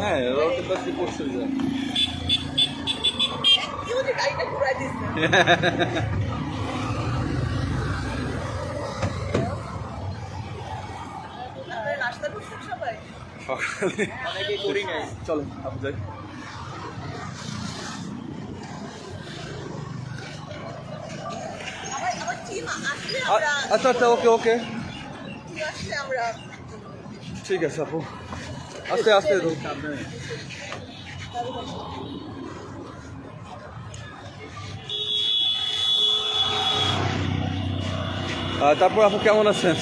হ্যাঁ রোডে তো কি করছে যে। সকালে নাই। চলো আপনি যাই। আচ্ছা আচ্ছা ওকে ওকে। ঠিক আছে আপু। আস্তে আস্তে তারপর আপু কেমন আছেন?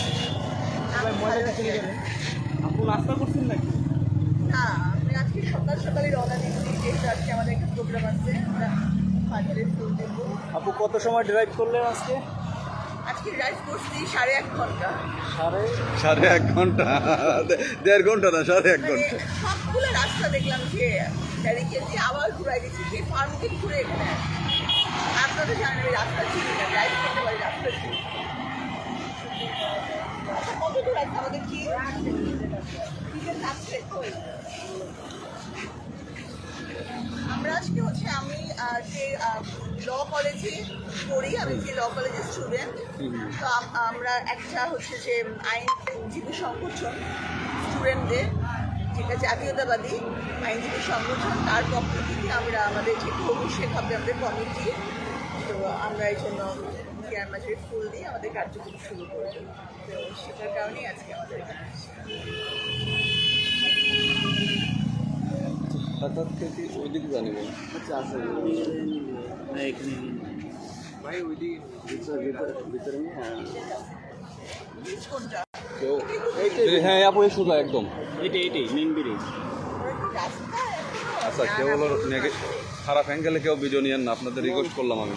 আপু নাস্তা করছেন নাকি? না আমি আজকে সকাল সকালে রওনা দিচ্ছি আজকে আমাদের একটা প্রোগ্রাম আছে আমরা বাজারে আপু কত সময় ড্রাইভ করলেন আজকে? আজকে ড্রাইভ করছি সাড়ে এক ঘণ্টা। সাড়ে সাড়ে এক ঘণ্টা। দেড় ঘণ্টা না সাড়ে এক মানে ঘণ্টা। সবগুলো রাস্তা দেখলাম যে ব্যারিকেড আবার ঘুরাই দিচ্ছি যে ফার্মকে ঘুরে এখানে। আপনারা জানেন রাস্তা চিনি না ড্রাইভ করতে পারি রাস্তা কত দূর আছে আমাদের কি? আমরা আজকে হচ্ছে আমি যে ল কলেজে পড়ি আমি যে ল কলেজের স্টুডেন্ট তো আমরা একটা হচ্ছে যে আইনজীবী সংগঠন স্টুডেন্টদের যেটা জাতীয়তাবাদী আইনজীবী সংগঠন তার পক্ষ থেকে আমরা আমাদের যে অভিষেক হবে আমাদের কমিটি তো আমরা এই জন্য কেয়ার মাঝে ফুল দিয়ে আমাদের কার্যক্রম শুরু করব। তো সেটার কারণেই আজকে আমাদের এখানে আসা। ওইদিকে জানি আচ্ছা আছে ভাই ভিতরে নিয়ে হ্যাঁ। আপু এই সোজা একদম। মেন ব্রিজ আচ্ছা কেউ খারাপ অ্যাঙ্গেলে কেউ ভিডিও নিয়েন না আপনাদের রিকোয়েস্ট করলাম আমি।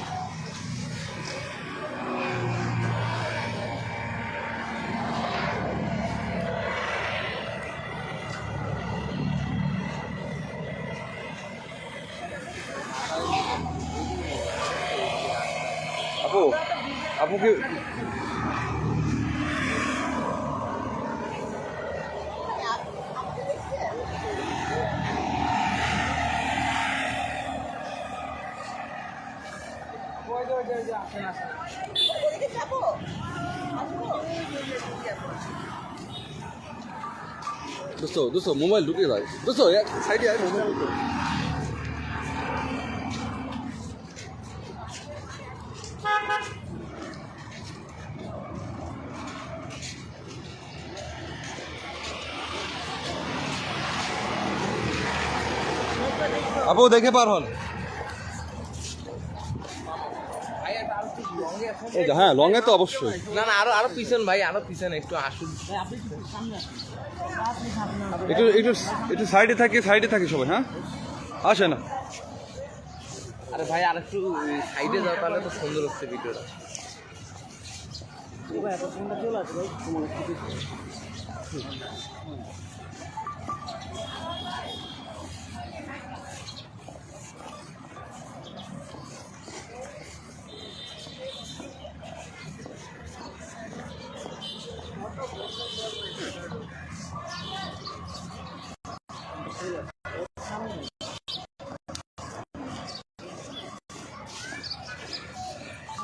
আপু আপু কি দোস্ত দোস্ত মোবাইল ঢুকে যায়। দোস্ত সাইডে আয় মোবাইল আপু দেখে পার হন। এই হ্যাঁ লং এ তো অবশ্যই। না না আরও আরও পিছন ভাই আরও পিছন একটু আসুন। একটু একটু একটু সাইডে থাকি সাইডে থাকি সবাই হ্যাঁ? আসে না। আরে ভাই আর একটু সাইডে যাও তাহলে তো সুন্দর হচ্ছে ভিডিওটা।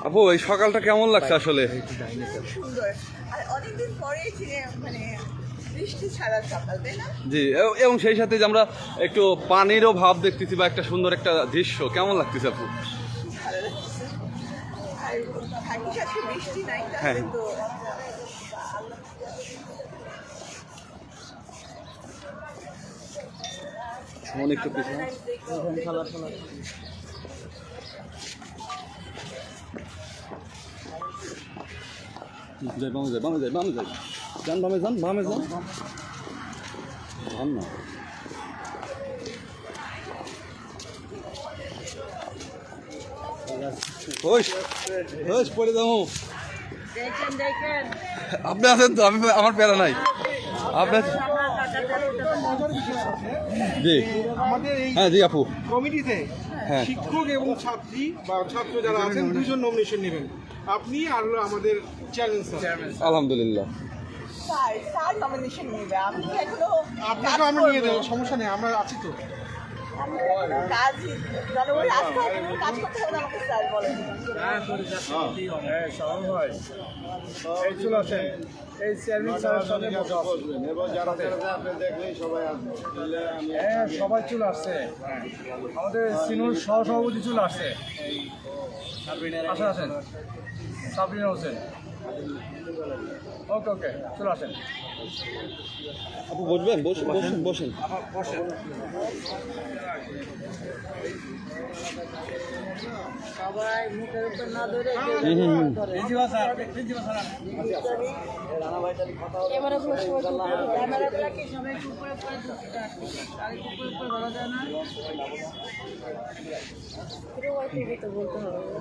আপু এই সকালটা কেমন লাগছে আসলে? অনেকদিন পরে মানে জি এবং সেই সাথে যে আমরা একটু পানিরও ভাব দেখতেছি বা একটা সুন্দর একটা দৃশ্য কেমন লাগতেছে আপু? হ্যাঁ। একটু পিছনে। যাই বামে যাই বামে যাই বামে যাই যান বামে যান বামে যান যান না পড়ে যাব আপনি আছেন তো আমি আমার প্যারা নাই আপনার জি। আমাদের এই হ্যাঁ জি আপু। কমিটিতে হ্যাঁ। শিক্ষক এবং ছাত্রী বা ছাত্র যারা আছেন দুজন নমিনেশন নেবেন। আপনি আর আমাদের চ্যালেঞ্জ স্যার আলহামদুলিল্লাহ। স্যার স্যার নমিনেশন নেবে। আমি এখনও আপনাকে আমরা নিয়ে দেবো সমস্যা নেই আমরা আছি তো। কাজ জনগণের কাজ করতে হবে আমাকে স্যার বলেন হ্যাঁ সবাই ভাই এই চলে আসেন। এই চেয়ারম্যান স্যারের সাথে হ্যাঁ সবাই চলে আসছে। আমাদের সিনুর সহসভাপতি চলে আসছে। আসেন আসেন। সাবরিনা হোসেন। ওকে ওকে চলে আসেন। আপু বসবেন বসুন। বসুন বসেন। স্যার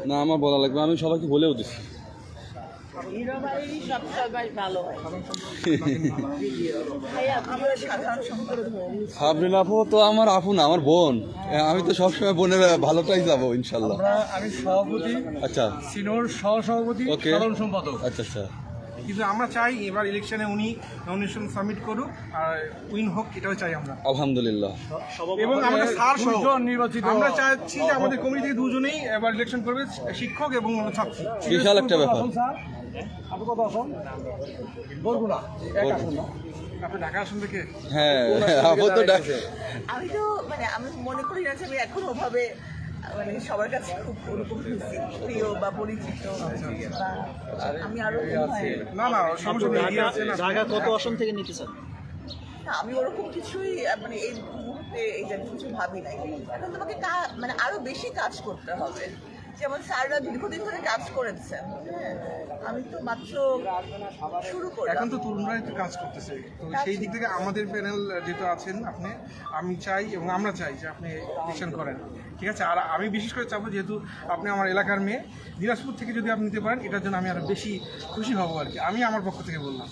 না? আমার বলা লাগবে আমি সবাইকে বলেও দিচ্ছি। আমরা সাধারণ সম্পাদক সাবরিন আপু তো আমার আপু না আমার বোন। আমি তো সবসময় বোনের ভালোটাই যাব ইনশাল্লাহ আমি সভাপতি আচ্ছা। সিনোর সহসভাপতি. সাধারণ সম্পাদক। আচ্ছা আচ্ছা। কিন্তু আমরা চাই এবার ইলেকশনে উনি নমিনেশন সাবমিট করুক আর উইন হোক এটাও চাই আমরা। আলহামদুলিল্লাহ। এবং আমাদের স্যার সহ। দুজন নির্বাচিত। আমরা চাচ্ছি যে আমাদের কমিটি থেকে দুজনেই এবার ইলেকশন করবে শিক্ষক এবং ছাত্র। বিশাল একটা ব্যাপার। আপনি কত আসুন বরগুনা। এক আসুন না? আপনি ঢাকা আসন থেকে হ্যাঁ তো আমি তো মানে আমি মনে করি না যে আমি এখন ওভাবে মানে সবার কাছে খুব ওরকম প্রিয় বা পরিচিত। আমি আরও না সমস্যা নেই। জায়গা কত আসন থেকে নিতে চান? আমি ওরকম কিছুই মানে এই মুহূর্তে এই জাতীয় কিছু ভাবি নাই। এখন তোমাকে মানে আরও বেশি কাজ করতে হবে। যেমন স্যাররা দীর্ঘদিন ধরে কাজ করেছেন হ্যাঁ, আমি তো মাত্র শুরু করলাম। এখন তো তরুণরাই তো কাজ করতেছে। তো সেই দিক থেকে আমাদের প্যানেল যেহেতু আছেন আপনি আমি চাই এবং আমরা চাই যে আপনি ইলেকশন করেন। ঠিক আছে? আর আমি বিশেষ করে চাবো যেহেতু আপনি আমার এলাকার মেয়ে দিনাজপুর থেকে যদি আপনি নিতে পারেন এটার জন্য আমি আরও বেশি খুশি হব আর কি। আমি আমার পক্ষ থেকে বললাম।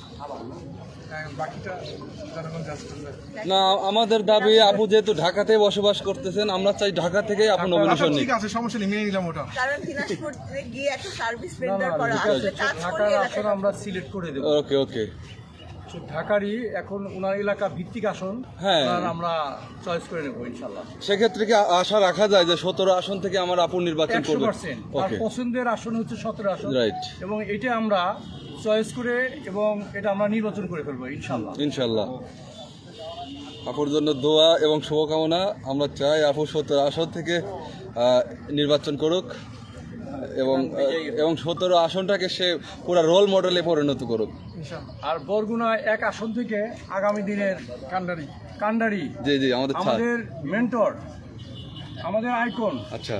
না আমাদের দাবি আপু যেহেতু ঢাকাতে বসবাস করতেছেন আমরা চাই ঢাকা থেকেই আপু নমিনেশন আচ্ছা, ঠিক আছে সমস্যা নেই মেনে নিলাম ওটা। কারণ দিনাজপুর গিয়ে একটা সার্ভিস না করা আসলে কাজ করে আসন আমরা সিলেক্ট করে দেবো। ওকে ওকে ঢাকারই এখন ওনার এলাকা ভিত্তিক আসন হ্যাঁ। আমরা চয়েস করে নেব ইনশাল্লাহ সেক্ষেত্রে কি আশা রাখা যায় যে সতেরো আসন থেকে আমার আপু নির্বাচন করবে? পছন্দের আসন হচ্ছে সতেরো আসন। Right. এবং এটা আমরা চয়েস করে এবং এটা আমরা নির্বাচন করে ফেলব ইনশাল্লাহ ইনশাল্লাহ আপুর জন্য দোয়া এবং শুভকামনা। আমরা চাই আপু সত্তর আসন থেকে নির্বাচন করুক এবং আহ, এবং সতেরো আসনটাকে সে পুরো রোল মডেলে পরিণত করুক। আর বরগুনা এক আসন থেকে আগামী দিনের কান্ডারি কান্ডারি। জি জি আমাদের আমাদের মেন্টর আমাদের আইকন আচ্ছা।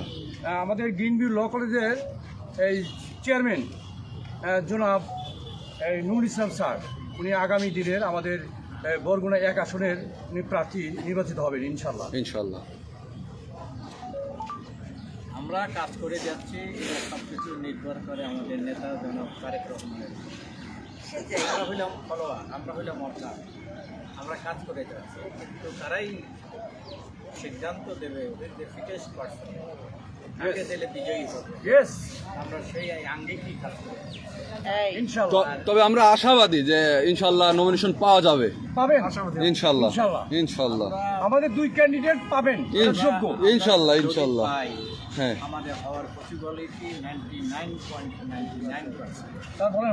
আমাদের গ্রিনভিউ ল কলেজের এই চেয়ারম্যান জনাব এই নুর ইসলাম স্যার উনি আগামী দিনের আমাদের বরগুনা এক আসনের উনি প্রার্থী নির্বাচিত হবেন ইনশাল্লাহ ইনশাল্লাহ আমরা কাজ করে যাচ্ছি এটা সব কিছু নির্ভর করে আমাদের নেতা জনক তারেক রহমানের। আমরা হইলাম ফলোয়ার আমরা হইলাম অর্থাৎ আমরা কাজ করে যাচ্ছি কিন্তু তারাই সিদ্ধান্ত দেবে ওদের যে ফিটেস্ট পার্সন তাকে দিলে বিজয়ী ইয়েস আমরা সেই আঙ্গিকই কাজ করি তবে আমরা আশাবাদী যে ইনশাল্লাহ নমিনেশন পাওয়া যাবে। পাবেন? ইনশাল্লাহ। আমাদের দুই ক্যান্ডিডেট পাবেন। যোগ্য হ্যাঁ। আমাদের হওয়ার পসিবিলিটি তার বলেন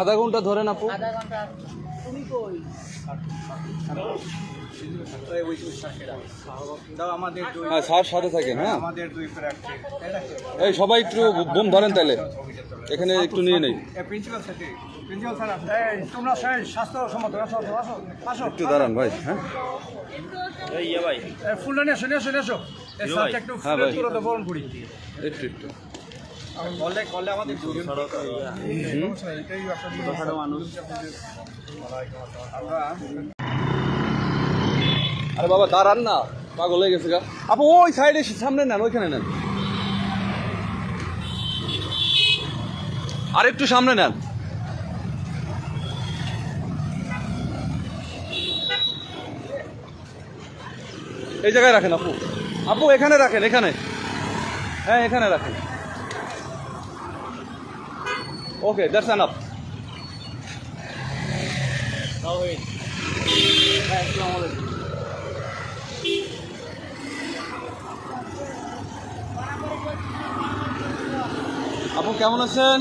আধা ঘণ্টা ধরেন আপু? দাও আমাদের দুই হ্যাঁ স্যার সাথে থাকেন হ্যাঁ। আমাদের দুই প্রার্থী এই সবাই একটু বোম ধরেন তাহলে। এখানে একটু নিয়ে নেই। প্রিন্সিপাল স্যার প্রিন্সিপাল স্যার আপনি এই তোমরা স্বাস্থ্য সম্মত আসো আসো আসো আসো। একটু দাঁড়ান ভাই হ্যাঁ। এই ফুলদানি এসো নিয়ে এসো নিয়ে এসো এই সাথে একটু হ্যাঁ, ভাই। একটু একটু। আমাদের আরে বাবা দাঁড়ান না। পাগল হয়ে গেছে গা। আপু ওই সাইডে সামনে নেন ওইখানে নেন। আর একটু সামনে নেন। এই জায়গায় রাখেন আপু। আপু এখানে রাখেন এখানে। হ্যাঁ এখানে রাখেন। ওকে দ্যাটস এনাফ আপু কেমন আছেন?